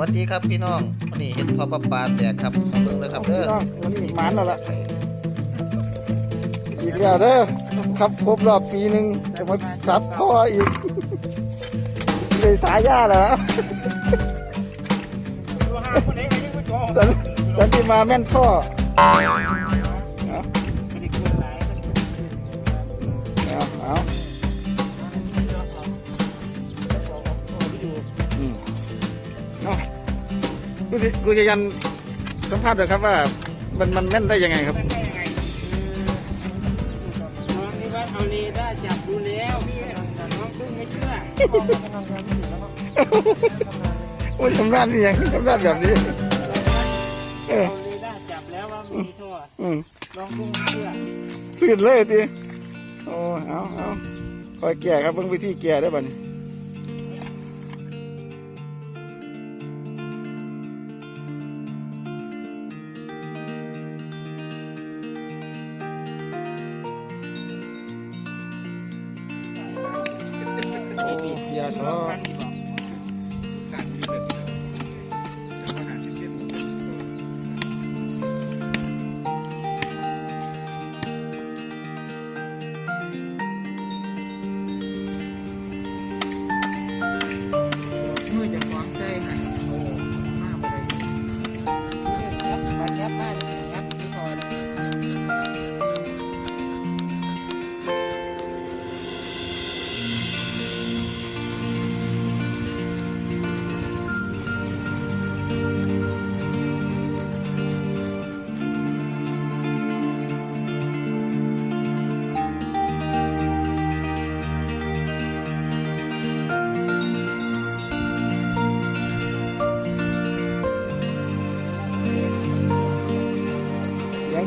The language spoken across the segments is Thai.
วัสดีครับพี่น้องวันนี้เห็นทอปลาปลาแตกครับมาเบิ่งเลยครับเด้อพี่น้องวันนี้หมานแล้วล่ะอีกแล้วเด้อครับครบรอบปีหนึ่งจะมาซับพ่ออีกเลยสายาแล้วสันสันติมาแม่นท่อเอาเอาเอาอืมเอากูสิกูจะยันสัมภาษณ์เลยครับว่า มันมันแม่นได้ยังไงครับน้องนี่ว่าเอาเรดาร์จับดูแล้วน้องเพิ่งไม่เชื่อโอ้ยทำงานนี่ยังทำงานแบบนี้ เออ เอาเรดาร์จับแล้วว่ามีท่ออืมน้องเพิ่งไม่เชื่อตื่นเลยทีโอ้เอาเอาคอยแก่ครับเบิ่งวิธีแก่ได้อบัดนี้โ Iya.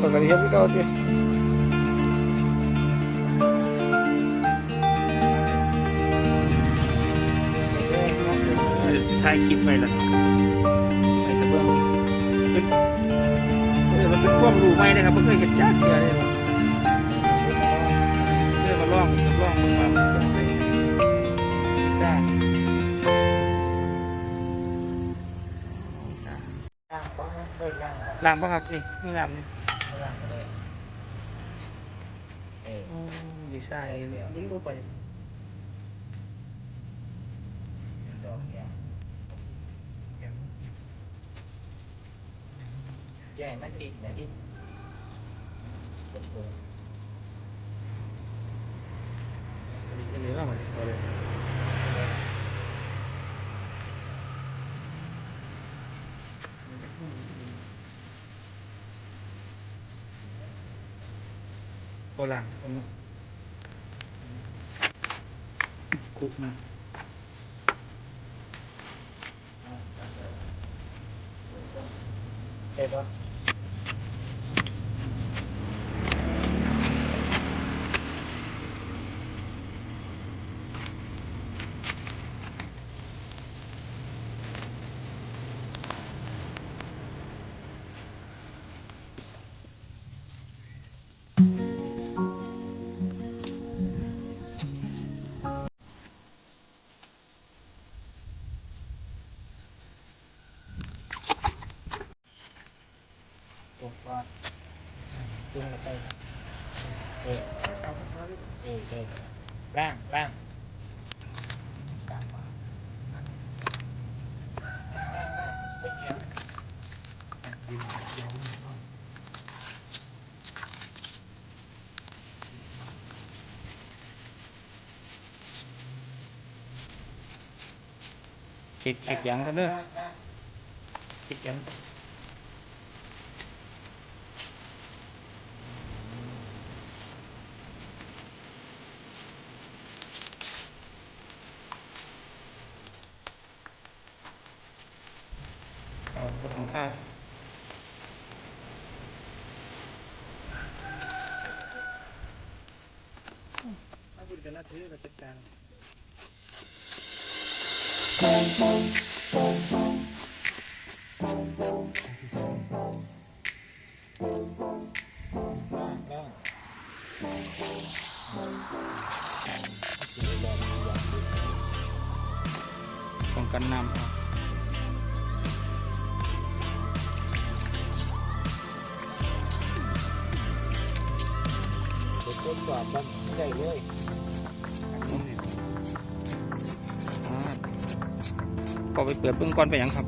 นกันเฮ็ดก่าทีถ่ายคลิปไปล้วไปจะเบิ่งเป็นเออมันเป็นความรู้ใหม่นะครับไม่เคยเห็นจ้าเสียเลยเรื่องมาลองจะลองมึงมาเสียงไปไม่าล้างป่ะครับนี่นี่ล้างนี่ bisa hindi ko pa Dạ, mắt đi, mắt đi. Cái này là mình, rồi đây. cô làm con làm cụt mà đẹp không của con chung là cây ừ. ừ, đây đang đang chịt chịt giận thôi đó chịt giận một thằng thang Hãy subscribe cho thôi ทดสอบกันได้เลยพอไปเปิดเบื้องก่อนไปยังครับ